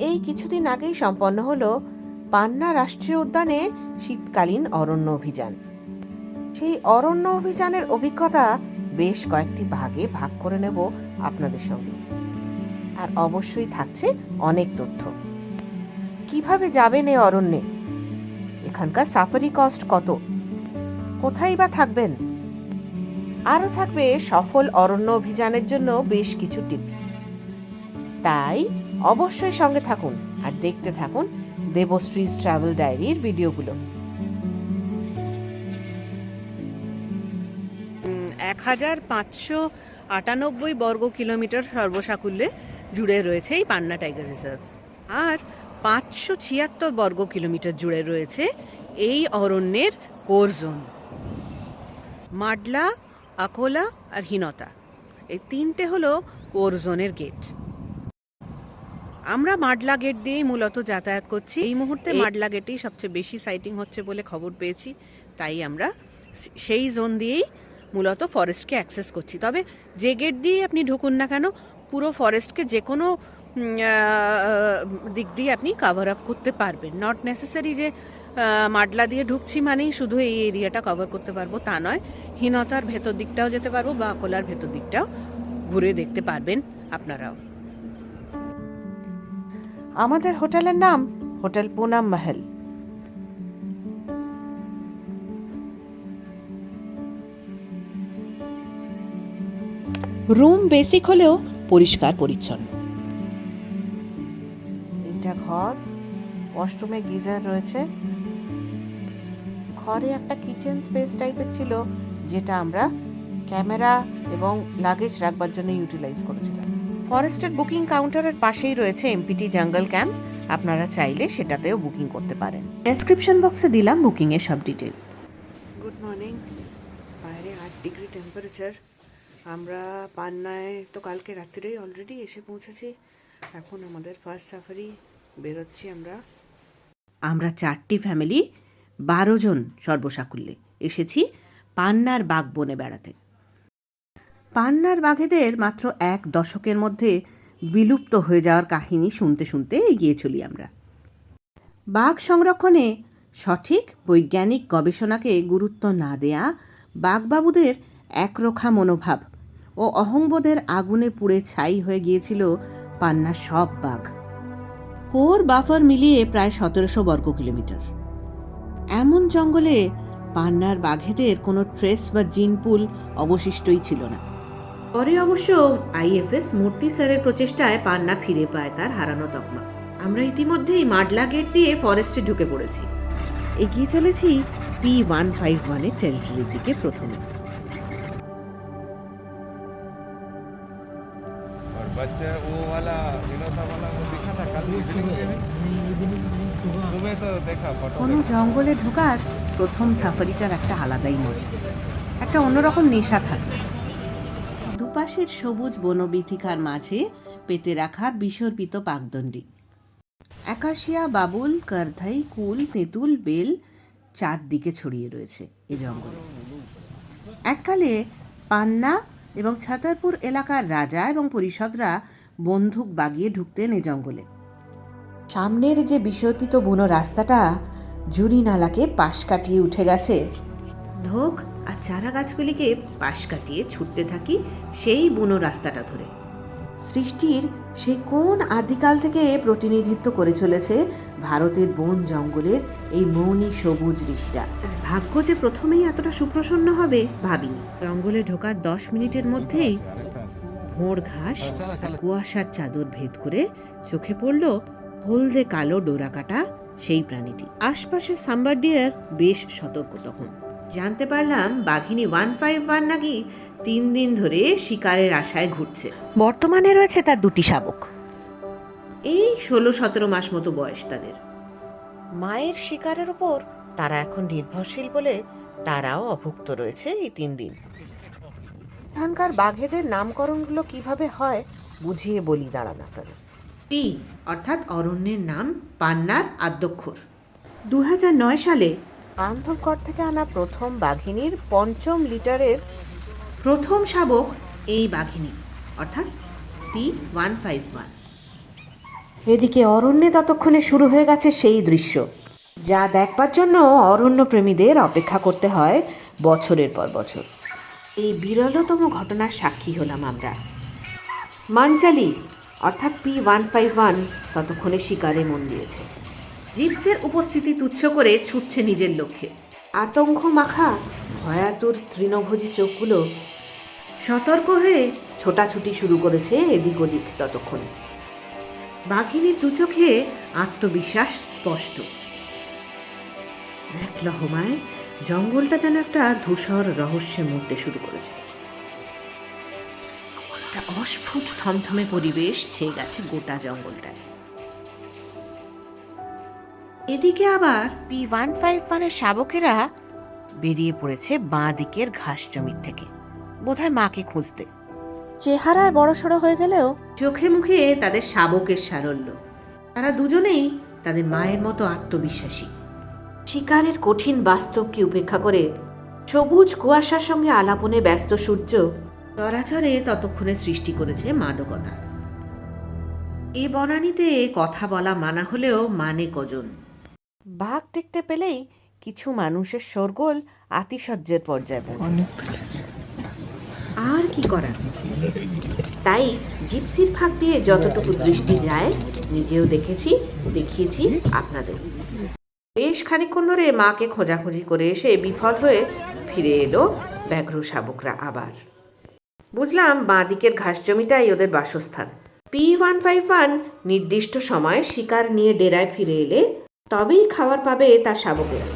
এই কিছুদিন আগেই সম্পন্ন হলো পান্না রাষ্ট্রীয় উদ্যানে শীতকালীন অরণ্য অভিযান। সেই অরণ্য অভিযানের অভিজ্ঞতা বেশ কয়েকটি ভাগে ভাগ করে নেব আপনাদের সঙ্গে। আর অবশ্যই থাকছে অনেক তথ্য। কীভাবে যাবেন এই অরণ্যে? এখানকার সাফারি কস্ট কত? কোথায় বা থাকবেন? আরও থাকবে সফল অরণ্য অভিযানের জন্য বেশ কিছু টিপস। তাই অবশ্যই সঙ্গে থাকুন আর দেখতে থাকুন দেবশ্রীজ ট্রাভেল ডায়েরির ভিডিওগুলো। এক হাজার পাঁচশো আটানব্বই বর্গ কিলোমিটার সর্বসাকুল্যে জুড়ে রয়েছে এই পান্না টাইগার রিজার্ভ। আর পাঁচশো ছিয়াত্তর বর্গ কিলোমিটার জুড়ে রয়েছে এই অরণ্যের কোর জোন। মাডলা, আকোলা আর হিনতা। এই তিনটে হলো কোর জোনের গেট। আমরা মাডলা গেট দিয়েই মূলত যাতায়াত করছি। এই মুহূর্তে মাডলা গেটেই সবচেয়ে বেশি সাইটিং হচ্ছে বলে খবর পেয়েছি। তাই আমরা সেই জোন দিয়েই মূলত ফরেস্টকে অ্যাক্সেস করছি। তবে যে গেট দিয়ে আপনি ঢুকুন না কেন পুরো ফরেস্টকে যে কোনো দিক দিয়ে আপনি কভার আপ করতে পারবেন। নট নেসেসারি যে মাডলা দিয়ে ঢুকছি মানেই শুধু এই এরিয়াটা কভার করতে পারব তা নয় হীনতার ভেতর দিকটাও যেতে পারব বা কোলার ভেতর দিকটাও ঘুরে দেখতে পারবেন আপনারাও। আমাদের হোটেলের নাম হোটেল পুনাম মহল। রুম বেসিক হলেও পরিষ্কার পরিচ্ছন্ন। এটা ঘর ওয়াশরুমে গিজার রয়েছে। ঘরে একটা কিচেন স্পেস টাইপের ছিল যেটা আমরা ক্যামেরা এবং লাগেজ রাখবার জন্য ইউটিলাইজ করেছিলাম। ফরেস্টের বুকিং কাউন্টারের পাশেই রয়েছে এমপিটি জঙ্গল ক্যাম্প। আপনারা চাইলে সেটাতেও বুকিং করতে পারেন। ডেসক্রিপশন বক্সে দিলাম বুকিংয়ের সব ডিটেল। গুড মর্নিং বাইরে আট ডিগ্রি টেম্পারেচার আমরা পান্নায় তো কালকে রাত্রিরেই অলরেডি এসে পৌঁছেছি। এখন আমাদের ফার্স্ট সাফারি বেরোচ্ছি আমরা। আমরা চারটি ফ্যামিলি বারো জন সর্বসাকুল্যে এসেছি পান্নার বাঘ বনে বেড়াতে। পান্নার বাঘেদের মাত্র এক দশকের মধ্যে বিলুপ্ত হয়ে যাওয়ার কাহিনী শুনতে শুনতে এগিয়ে চলি আমরা। বাঘ সংরক্ষণে সঠিক বৈজ্ঞানিক গবেষণাকে গুরুত্ব না দেয়া বাঘবাবুদের একরোখা মনোভাব ও অহংবোধের আগুনে পুড়ে ছাই হয়ে গিয়েছিল পান্নার সব বাঘ। কোর বাফার মিলিয়ে প্রায় সতেরোশো বর্গ কিলোমিটার। এমন জঙ্গলে পান্নার বাঘেদের কোনো ট্রেস বা জিনপুল অবশিষ্টই ছিল না। পরে অবশ্য আইএফএস মূর্তি স্যারের প্রচেষ্টায় পান্না ফিরে পায় তার হারানো তকমা আমরা ইতিমধ্যেই মাডলা গেট দিয়ে ফরেস্টে ঢুকে পড়েছি এগিয়ে চলেছি পি ওয়ান ফাইভ ওয়ানের টেরিটরির দিকে প্রথমে और बच्चे वो वाला विनोदा वाला वो दिखा था कल इवनिंग में सुबह तो देखा फोटो কোনো জঙ্গলে ঢোকার প্রথম সাফারিটার একটা আলাদাই মজা একটা অন্যরকম নেশা থাকে দুপাশের সবুজ বনবিথিকার মাঝে পেতে রাখা বিসর্পিত পাকদণ্ডী। একাশিয়া, বাবুল, কারধাই, কুল, তেঁতুল, বেল চারদিকে ছড়িয়ে রয়েছে এ জঙ্গলে। এককালে পান্না এবং ছাতারপুর এলাকার রাজা এবং পরিষদরা বন্দুক বাগিয়ে ঢুকতেন এ জঙ্গলে। সামনের যে বিসর্পিত বুনো রাস্তাটা জুরি নালাকে পাশ কাটিয়ে উঠে গেছে। ঢোক আর চারা গাছগুলিকে পাশ কাটিয়ে ছুটতে থাকি সেই বুনো রাস্তাটা ধরে। সৃষ্টির সে কোন আদিকাল থেকে প্রতিনিধিত্ব করে চলেছে ভারতের বন জঙ্গলের এই মৌনি সবুজ ঋষিরা ভাগ্য যে প্রথমেই এতটা সুপ্রসন্ন হবে, ভাবিনি। জঙ্গলে ঢোকার দশ মিনিটের মধ্যেই ভোঁড় ঘাস কুয়াশার চাদর ভেদ করে চোখে পড়ল হলদে কালো ডোরাকাটা সেই প্রাণীটি। আশপাশের সাম্বার ডিয়ার বেশ সতর্ক তখন। জানতে পারলাম বাঘিনী ওয়ান ফাইভ ওয়ান নাকি তিন দিন ধরে শিকারের আশায় ঘুরছে। বর্তমানে রয়েছে তার দুটি শাবক। এই ষোলো সতেরো মাস মতো বয়স তাদের। মায়ের শিকারের উপর তারা এখন নির্ভরশীল বলে তারাও অভুক্ত রয়েছে এই তিন দিন। এখানকার বাঘেদের নামকরণগুলো কীভাবে হয় বুঝিয়ে বলি দাঁড়ান আপনাদের। পি অর্থাৎ অরণ্যের নাম পান্নার আদ্যক্ষর। দু নয় সালে বান্ধবগড় থেকে আনা প্রথম বাঘিনীর পঞ্চম লিটারের প্রথম শাবক এই বাঘিনী, অর্থাৎ পি ওয়ান ফাইভ ওয়ান। এদিকে অরণ্যে ততক্ষণে শুরু হয়ে গেছে সেই দৃশ্য, যা দেখবার জন্য অরণ্য প্রেমীদের অপেক্ষা করতে হয় বছরের পর বছর। এই বিরলতম ঘটনার সাক্ষী হলাম আমরা। মানচালি অর্থাৎ পি ওয়ান ফাইভ ওয়ান, ততক্ষণে শিকারে মন দিয়েছে। জিপসের উপস্থিতি তুচ্ছ করে ছুটছে নিজের লক্ষ্যে। আতঙ্ক মাখা ভয়াতুর তৃণভোজী চোখগুলো সতর্ক হয়ে ছোটাছুটি শুরু করেছে এদিক ওদিক ততক্ষণে। বাঘিনীর দু চোখে আত্মবিশ্বাস স্পষ্ট। এক লহমায় জঙ্গলটা যেন একটা ধূসর রহস্যে মরতে শুরু করেছে। একটা অস্ফুট থমথমে পরিবেশ ছেয়ে গেছে গোটা জঙ্গলটায়। এদিকে আবার পি ওয়ান ফাইভ ওয়ানের শাবকেরা বেরিয়ে পড়েছে বাঁ দিকের ঘাস জমির থেকে। বোধহয় মাকে খুঁজতে। চেহারায় বড়সড় হয়ে গেলেও চোখে মুখে তাদের শাবকের সারল্য। তারা দুজনেই তাদের মায়ের মতো আত্মবিশ্বাসী। শিকারের কঠিন বাস্তবকে উপেক্ষা করে সবুজ কুয়াশার সঙ্গে আলাপনে ব্যস্ত সূর্য চরাচরে ততক্ষণে সৃষ্টি করেছে মাদকতা। এ বনানীতে কথা বলা মানা হলেও মানে কজন? বাঘ দেখতে পেলেই কিছু মানুষের শোরগোল আতিশয্যের পর্যায়ে পৌঁছে আর কি করার? তাই জিপসির ফাঁক দিয়ে যতটুকু দৃষ্টি যায় নিজেও দেখেছি দেখিয়েছি আপনাদের। বেশ খানিকক্ষণ ধরে মাকে খোঁজাখুঁজি করে এসে বিফল হয়ে ফিরে এলো ব্যাঘ্র শাবকরা আবার। বুঝলাম বাঁ দিকের ঘাস জমিটাই ওদের বাসস্থান। পি ওয়ান ফাইভ ওয়ান নির্দিষ্ট সময় শিকার নিয়ে ডেরায় ফিরে এলে তবেই খাবার পাবে তার শাবকেরা।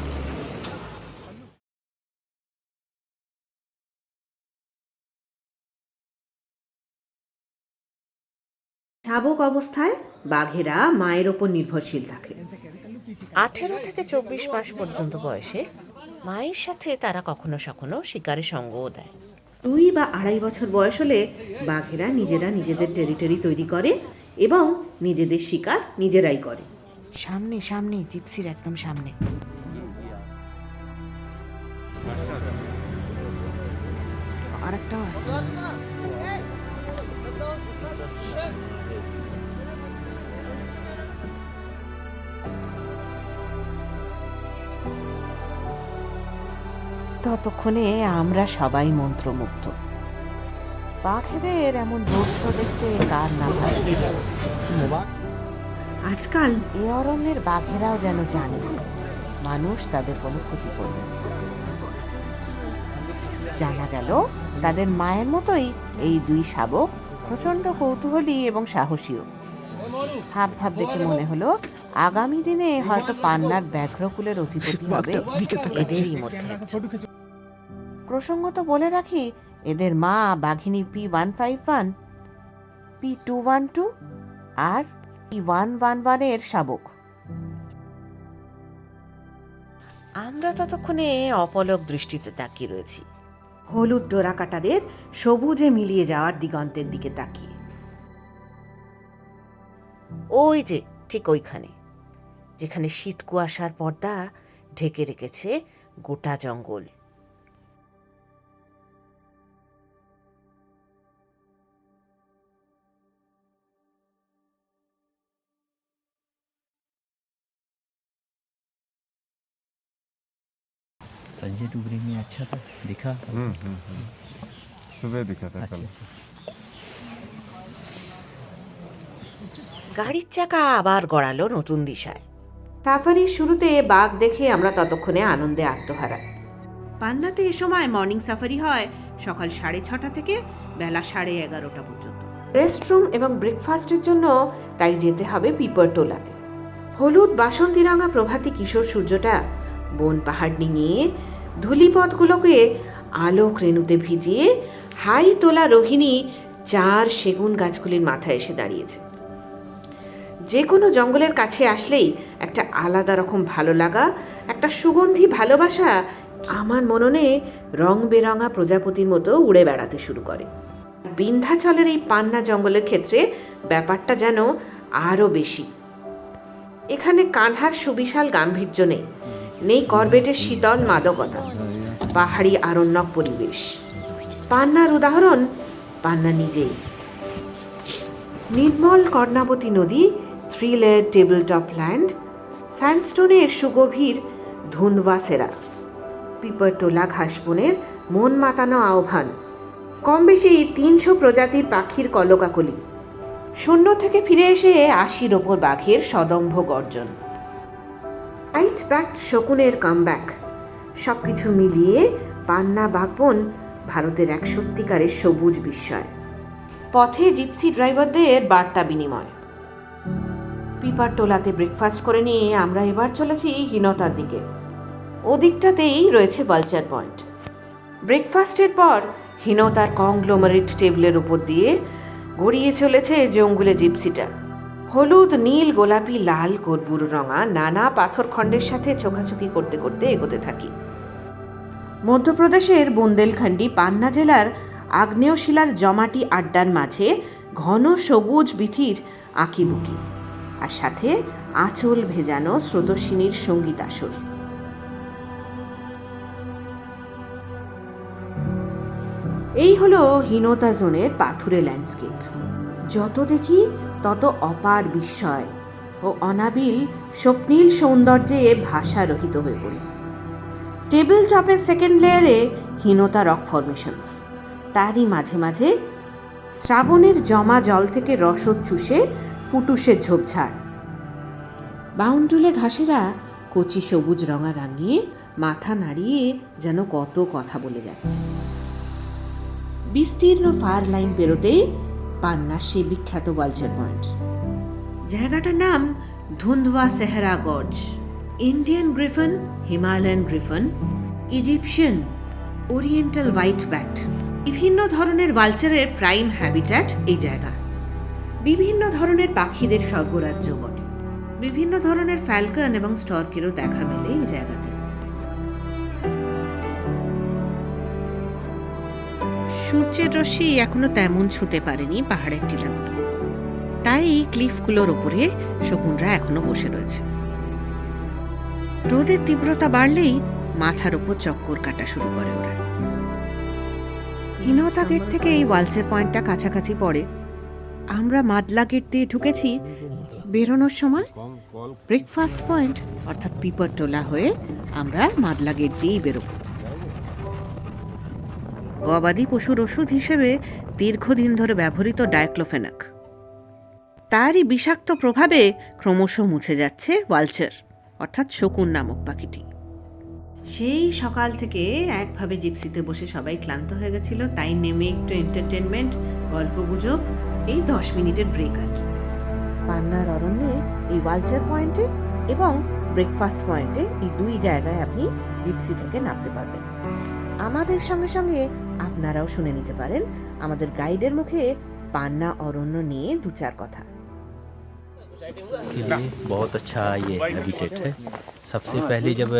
শাবক অবস্থায় বাঘেরা মায়ের ওপর নির্ভরশীল থাকে। আঠেরো থেকে চব্বিশ মাস পর্যন্ত বয়সে মায়ের সাথে তারা কখনো সখনো শিকারে সঙ্গও দেয়। দুই বা আড়াই বছর বয়স হলে বাঘেরা নিজেরা নিজেদের টেরিটরি তৈরি করে এবং নিজেদের শিকার নিজেরাই করে। সামনে সামনে, জিপসির একদম সামনে। ততক্ষণে আমরা সবাই মন্ত্রমুগ্ধ। পাখিদের এমন রোদ্র দেখতে কার না ভালো। আজকাল এ অরণ্যের বাঘেরাও যেন জানে মানুষ তাদের কোনো ক্ষতি করবে জানা গেল তাদের মায়ের মতোই এই দুই শাবক প্রচণ্ড কৌতূহলী এবং সাহসীও। ভাব ভাব দেখে মনে হলো আগামী দিনে হয়তো পান্নার ব্যাঘ্রকুলের অধিপতি হবে এদেরই মধ্যে। প্রসঙ্গত বলে রাখি এদের মা বাঘিনী P one five one P two one two আর ওয়ান ওয়ান ওয়ানের শাবক। আমরা ততক্ষণে অপলক দৃষ্টিতে তাকিয়ে রয়েছি। হলুদ ডোরাকাটাদের সবুজে মিলিয়ে যাওয়ার দিগন্তের দিকে তাকিয়ে। ওই যে ঠিক ওইখানে যেখানে শীত কুয়াশার পর্দা ঢেকে রেখেছে গোটা জঙ্গল। संजय डुगरी में अच्छा था दिखा सुबह दिखा था अच्छा कल अच्छा গাড়ির চাকা আবার গড়ালো নতুন দিশায় সাফারির শুরুতে বাঘ দেখে আমরা ততক্ষণে আনন্দে আত্মহারা পান্নাতে এ সময় মর্নিং সাফারি হয় সকাল সাড়ে ছটা থেকে বেলা সাড়ে এগারোটা পর্যন্ত রেস্টরুম এবং ব্রেকফাস্টের জন্য তাই যেতে হবে পিপারটোলাতে হলুদ বাসন্তী রাঙা প্রভাতী কিশোর সূর্যটা বন পাহাড় ডিঙিয়ে ধূলিপথগুলোকে আলোক রেণুতে ভিজিয়ে হাই তোলা রোহিণী চার সেগুন গাছগুলির মাথায় এসে দাঁড়িয়েছে। যে কোনো জঙ্গলের কাছে আসলেই একটা আলাদা রকম ভালো লাগা, একটা সুগন্ধি ভালোবাসা আমার মননে রং বেরঙা প্রজাপতির মতো উড়ে বেড়াতে শুরু করে। বিন্ধ্যাচলের এই পান্না জঙ্গলের ক্ষেত্রে ব্যাপারটা যেন আরও বেশি। এখানে কানহার সুবিশাল গাম্ভীর্য নেই। নেই করবেটের শীতল মাদকতা, পাহাড়ি আরণ্যক পরিবেশ। পান্নার উদাহরণ, পান্না নিজেই। নির্মল কর্ণাবতী নদী three layer table top land স্যান্ডস্টোনের সুগভীর ধুনওয়া সেরা। পিপারটোলা ঘাসবনের মন মাতানো আহ্বান। কম বেশি তিনশো প্রজাতির পাখির কলকাকলি। শূন্য থেকে ফিরে এসে আশির ওপর বাঘের সদম্ভ গর্জন। হাইট ব্যাক্ট শকুনের কামব্যাক। সব কিছু মিলিয়ে পান্না বাগবন ভারতের এক সত্যিকারের সবুজ বিস্ময়। পথে জিপসি ড্রাইভারদের বার্তা বিনিময়। পিপারটোলাতে ব্রেকফাস্ট করে নিয়ে আমরা এবার চলেছি হীনতার দিকে। ওদিকটাতেই রয়েছে ভালচার পয়েন্ট। ব্রেকফাস্টের পর হীনতার কংগ্লোমারেট টেবিলের উপর দিয়ে গড়িয়ে চলেছে জঙ্গুলে জিপসিটা। হলুদ, নীল, গোলাপি, লাল, কর্পূর রঙা নানা পাথরখণ্ডের সাথে চোখাচোখি করতে করতে এগোতে থাকি। মধ্যপ্রদেশের বুন্দেলখণ্ডি, পান্না জেলার আগ্নেয়শিলার জমাটি আড্ডার মাঝে ঘন সবুজ বিথির আঁকিবুকি আর সাথে আঁচল ভেজানো স্রোতস্বিনীর সংগীত আসর। এই হলো হীনতা জোনের পাথুরে ল্যান্ডস্কেপ। যত দেখি তত অপার বিস্ময় ও অনাবিল স্বপ্নীল সৌন্দর্যে ভাষা রহিত হয়ে পড়ি। টেবিল টপের সেকেন্ড লেয়ারে হীনতা রক ফরমেশনস তারই মাঝে মাঝে শ্রাবণের জমা জল থেকে রসদ চুষে পুটুসের ঝোপঝাড়। বাউন্ডুলে ঘাসেরা কচি সবুজ রঙা রাঙিয়ে মাথা নাড়িয়ে যেন কত কথা বলে যাচ্ছে। বিস্তীর্ণ ফায়ার লাইন পেরোতেই পান্নার সে বিখ্যাত ভালচার পয়েন্ট। জায়গাটার নাম ধুন্ধওয়া সেহারা গজ Indian griffon, Himalayan griffon, Egyptian, oriental white backed. বিভিন্ন ধরনের ভালচারের প্রাইম হ্যাবিট্যাট এই জায়গা। বিভিন্ন ধরনের পাখিদের স্বর্গরাজ্য বটে। বিভিন্ন ধরনের ফ্যালকন এবং স্টর্কেরও দেখা মেলে এই জায়গাতে সূর্যের রশ্মি এখনও তেমন ছুতে পারেনি পাহাড়ের টিলাগুলো তাই ক্লিফগুলোর ওপরে শকুনরা এখনও বসে রয়েছে। রোদের তীব্রতা বাড়লেই মাথার ওপর চক্কর কাটা শুরু করে ওরা। হীনতা গেট থেকে এই ওয়ালচের পয়েন্টটা কাছাকাছি পড়ে। আমরা মাদলা গেট দিয়ে ঢুকেছি বেরোনোর সময়। ব্রেকফাস্ট পয়েন্ট, অর্থাৎ পিপরটোলা হয়ে আমরা মাদলা গেট দিয়েই বেরোবো। গবাদি পশুর ওষুধ হিসেবে দীর্ঘদিন ধরে ব্যবহৃত ডায়ক্লোফেনাক তারই বিষাক্ত প্রভাবে ক্রমশ মুছে যাচ্ছে ওয়ালচার, অর্থাৎ শকুন নামক পাখিটি। সেই সকাল থেকে একভাবে জিপসিতে বসে সবাই ক্লান্ত হয়ে গেছিল, তাই নেমে একটু এন্টারটেনমেন্ট গল্প গুজব, এই দশ মিনিটের ব্রেক আর কি। পান্নার অরণ্যে এই ওয়ালচার পয়েন্টে এবং ব্রেকফাস্ট পয়েন্টে এই দুই জায়গায় আপনি জিপসি থেকে নামতে পারবেন। আমাদের সঙ্গে সঙ্গে আপনারাও শুনে নিতে পারেন আমাদের গাইডের মুখে পান্না অরণ্য নিয়ে দু চার কথা के लिए बहुत अच्छा ये हैबिटेट है सबसे पहले जब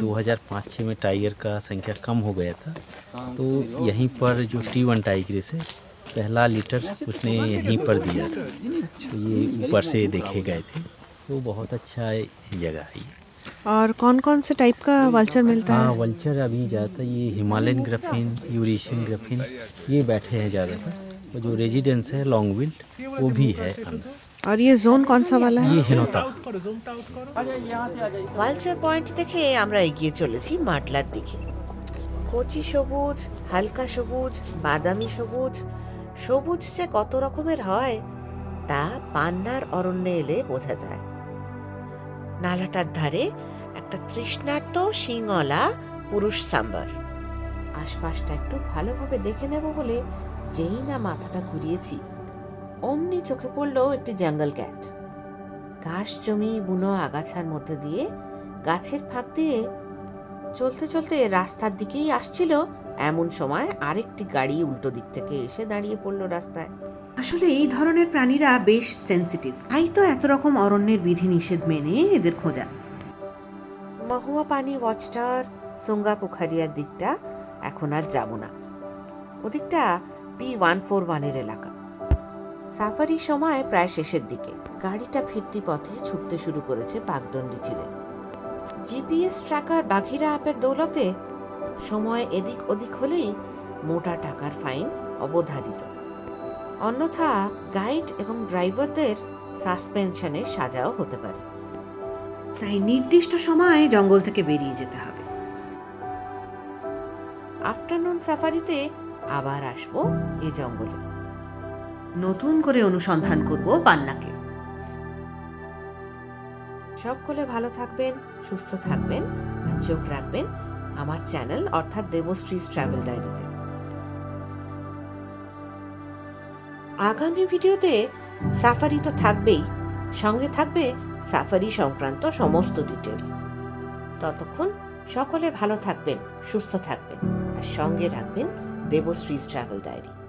2005-6 में टाइगर का संख्या कम हो गया था तो यहीं पर जो टी वन टाइगर से पहला लीटर उसने यहीं पर दिया था तो ये ऊपर से देखे गए थे तो बहुत अच्छा जगह है ये और कौन कौन से टाइप का वल्चर मिलता हाँ है वल्चर अभी ज़्यादातर ये हिमालयन ग्रफिन यूरेशियन ग्रफिन ये बैठे हैं ज़्यादातर और जो रेजिडेंस है लॉन्ग विल्ट वो भी है अंदर और ये जोन कौन सा वाला है ये हिनोता ওয়ালচার পয়েন্ট থেকে আমরা এগিয়ে চলেছি মাটলার দিকে কচি সবুজ হালকা সবুজ বাদামি সবুজ সবুজ যে কত রকমের হয় তা পান্নার অরণ্যে এলে বোঝা যায় নালাটার ধারে একটা তৃষ্ণার্ত শিংওয়ালা পুরুষ সাম্বার। আশপাশটা একটু ভালোভাবে দেখে নেব বলে যেই না মাথাটা ঘুরিয়েছি। অমনি চোখে পড়ল একটি জঙ্গল ক্যাট। ঘাস জমি, বুনো আগাছার মধ্যে দিয়ে গাছের ফাঁক দিয়ে চলতে চলতে রাস্তার দিকেই আসছিল এমন সময় আরেকটি গাড়ি উল্টো দিক থেকে এসে দাঁড়িয়ে পড়ল রাস্তায়। আসলে এই ধরনের প্রাণীরা বেশ সেনসিটিভ তাই তো এত রকম অরণ্যের বিধিনিষেধ মেনে এদের খোঁজা। মহুয়া পানি ওয়াচটার সুঙ্গা পুখারিয়ার দিকটা এখন আর যাব না। ওদিকটা পি ওয়ান ফোর ওয়ানের এলাকা। সাফারির সময় প্রায় শেষের দিকে। গাড়িটা ফিরতি পথে ছুটতে শুরু করেছে পাকদণ্ডি চিড়ে। জিপিএস ট্র্যাকার বাঘিরা অ্যাপের দৌলতে সময় এদিক ওদিক হলেই মোটা টাকার ফাইন অবধারিত। অন্যথা গাইড এবং ড্রাইভারদের সাসপেনশনে সাজাও হতে পারে। তাই নির্দিষ্ট সময়ে জঙ্গল থেকে বেরিয়ে যেতে হবে। আফটারনুন সাফারিতে আবার আসব এই জঙ্গলে। নতুন করে অনুসন্ধান করব পান্নাকে। সকলে ভালো থাকবেন সুস্থ থাকবেন আর চোখ রাখবেন আমার চ্যানেল অর্থাৎ দেবশ্রীস ট্রাভেল ডায়েরিতে। আগামী ভিডিওতে সাফারি তো থাকবেই। সঙ্গে থাকবে সাফারি সংক্রান্ত সমস্ত ডিটেল ততক্ষণ সকলে ভালো থাকবেন, সুস্থ থাকবেন, আর সঙ্গে রাখবেন দেবশ্রী ট্রাভেল ডায়েরি